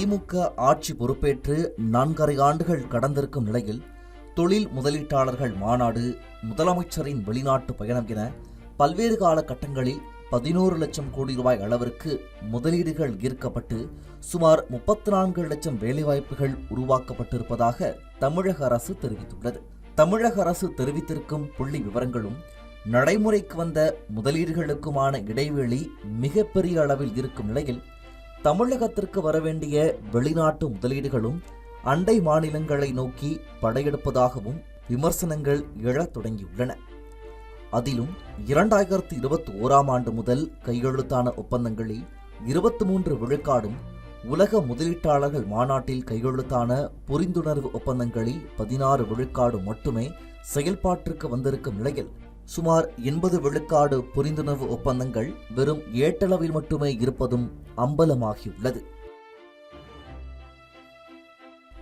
திமுக ஆட்சி பொறுப்பேற்று நான்கரை ஆண்டுகள் கடந்திருக்கும் நிலையில் தொழில் முதலீட்டாளர்கள் மாநாடு முதலமைச்சரின் வெளிநாட்டு பயணம் என பல்வேறு காலகட்டங்களில் பதினோரு லட்சம் கோடி ரூபாய் அளவிற்கு முதலீடுகள் ஈர்க்கப்பட்டு சுமார் முப்பத்தி நான்கு லட்சம் வேலைவாய்ப்புகள் உருவாக்கப்பட்டிருப்பதாக தமிழக அரசு தெரிவித்துள்ளது. தமிழக அரசு தெரிவித்திருக்கும் புள்ளி விவரங்களும் நடைமுறைக்கு வந்த முதலீடுகளுக்குமான இடைவெளி மிகப்பெரிய அளவில் இருக்கும் நிலையில் தமிழகத்திற்கு வரவேண்டிய வெளிநாட்டு முதலீடுகளும் அண்டை மாநிலங்களை நோக்கி படையெடுப்பதாகவும் விமர்சனங்கள் எழத் தொடங்கியுள்ளன. அதிலும் இரண்டாயிரத்தி இருபத்தி ஓராம் ஆண்டு முதல் கையெழுத்தான ஒப்பந்தங்களில் இருபத்தி மூன்று விழுக்காடும் உலக முதலீட்டாளர்கள் மாநாட்டில் கையெழுத்தான புரிந்துணர்வு ஒப்பந்தங்களில் பதினாறு விழுக்காடு மட்டுமே செயல்பாட்டிற்கு வந்திருக்கும் நிலையில் சுமார் எண்பது விழுக்காடு புரிந்துணர்வு ஒப்பந்தங்கள் வெறும் ஏட்டளவில் மட்டுமே இருப்பதும் அம்பலமாகியுள்ளது.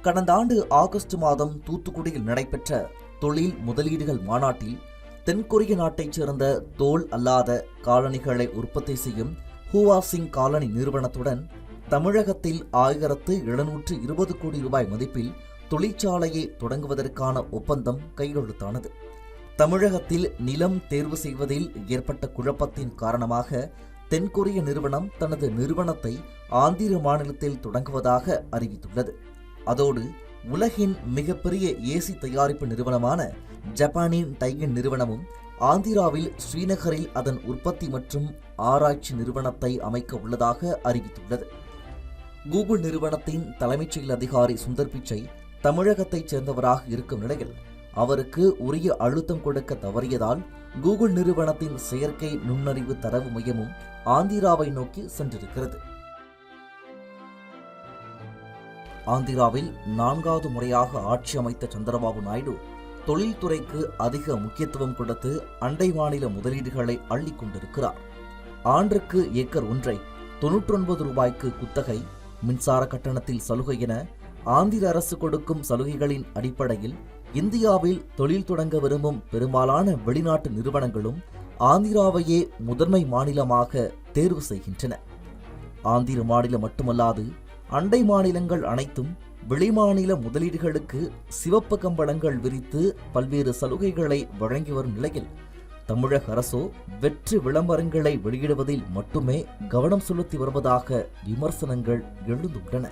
கடந்த ஆண்டு ஆகஸ்ட் மாதம் தூத்துக்குடியில் நடைபெற்ற தொழில் முதலீடுகள் மாநாட்டில் தென்கொரிய நாட்டைச் சேர்ந்த தோல் அல்லாத காலணிகளை உற்பத்தி செய்யும் ஹூவா சிங் காலனி நிறுவனத்துடன் தமிழகத்தில் ஆயிரத்து எழுநூற்று இருபது கோடி ரூபாய் மதிப்பில் தொழிற்சாலையை தொடங்குவதற்கான ஒப்பந்தம் கையெழுத்தானது. தமிழகத்தில் நிலம் தேர்வு செய்வதில் ஏற்பட்ட குழப்பத்தின் காரணமாக தென்கொரிய நிறுவனம் தனது நிறுவனத்தை ஆந்திர மாநிலத்தில் தொடங்குவதாக அறிவித்துள்ளது. அதோடு உலகின் மிகப்பெரிய ஏசி தயாரிப்பு நிறுவனமான ஜப்பானின் டைகன் நிறுவனமும் ஆந்திராவில் ஸ்ரீநகரில் அதன் உற்பத்தி மற்றும் ஆராய்ச்சி நிறுவனத்தை அமைக்க உள்ளதாக அறிவித்துள்ளது. கூகுள் நிறுவனத்தின் தலைமைச் செயல் அதிகாரி சுந்தர் பிச்சை தமிழகத்தைச் சேர்ந்தவராக இருக்கும் நிலையில் அவருக்கு உரிய அழுத்தம் கொடுக்க தவறியதால் கூகுள் நிறுவனத்தின் செயற்கை நுண்ணறிவு தரவு மையமும் ஆந்திராவை நோக்கி சென்றிருக்கிறது. ஆந்திராவில் நான்காவது முறையாக ஆட்சி அமைத்த சந்திரபாபு நாயுடு தொழில்துறைக்கு அதிக முக்கியத்துவம் கொடுத்து அண்டை மாநில முதலீடுகளை அள்ளி கொண்டிருக்கிறார். ஆண்டுக்கு ஏக்கர் ஒன்றை தொன்னூற்றொன்பது ரூபாய்க்கு குத்தகை மின்சார கட்டணத்தில் சலுகை என ஆந்திர அரசு கொடுக்கும் சலுகைகளின் அடிப்படையில் இந்தியாவில் தொழில் தொடங்க விரும்பும் பெரும்பாலான வெளிநாட்டு நிறுவனங்களும் ஆந்திராவையே முதன்மை மாநிலமாக தேர்வு செய்கின்றன. ஆந்திர மாநிலம் மட்டுமல்லாது அண்டை மாநிலங்கள் அனைத்தும் வெளிமாநில முதலீடுகளுக்கு சிவப்பு கம்பளங்கள் விரித்து பல்வேறு சலுகைகளை வழங்கி வரும் நிலையில் தமிழக அரசோ வெற்றி விளம்பரங்களை வெளியிடுவதில் மட்டுமே கவனம் செலுத்தி வருவதாக விமர்சனங்கள் எழுந்துள்ளன.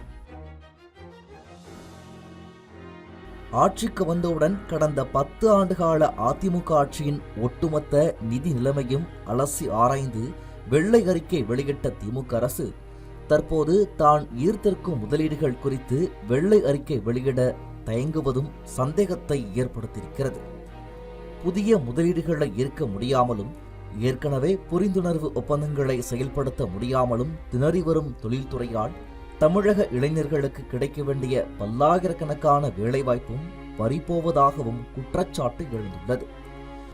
ஆட்சிக்கு வந்தவுடன் கடந்த பத்து ஆண்டுகால அதிமுக ஆட்சியின் ஒட்டுமொத்த நிதி நிலைமையும் அலசி ஆராய்ந்து வெள்ளை அறிக்கை வெளியிட்ட திமுக அரசு தற்போது தான் ஈர்த்திருக்கும் முதலீடுகள் குறித்து வெள்ளை அறிக்கை வெளியிட தயங்குவதும் சந்தேகத்தை ஏற்படுத்தியிருக்கிறது. புதிய முதலீடுகளை ஈர்க்க முடியாமலும் ஏற்கனவே புரிந்துணர்வு ஒப்பந்தங்களை செயல்படுத்த முடியாமலும் திணறி வரும் தொழில்துறையால் தமிழக இளைஞர்களுக்கு கிடைக்க வேண்டிய பல்லாயிரக்கணக்கான வேலைவாய்ப்பும் பறிபோவதாகவும் குற்றச்சாட்டு எழுந்துள்ளது.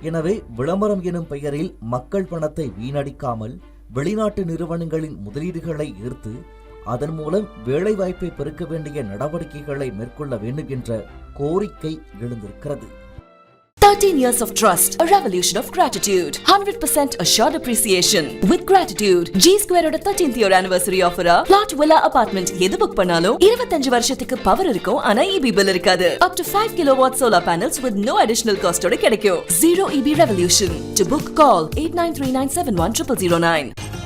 எனவே விளம்பரம் எனும் பெயரில் மக்கள் பணத்தை வீணடிக்காமல் வெளிநாட்டு நிறுவனங்களின் முதலீடுகளை ஈர்த்து அதன் மூலம் வேலைவாய்ப்பை பெருக்க வேண்டிய நடவடிக்கைகளை மேற்கொள்ள வேண்டும் என்ற கோரிக்கை எழுந்திருக்கிறது. 13 years of trust, a revolution of gratitude, 100% assured appreciation. With gratitude, G Square ஓட 13th year anniversary offer plot villa apartment எது புக் பண்ணாலும் 25 வருஷத்துக்கு பவர் இருக்கும் ஆனா EB பில் இருக்காது. Up to 5 kilowatt solar panels with no additional cost ஓட கிடைக்கும். Zero EB revolution. To book, call 8939710009.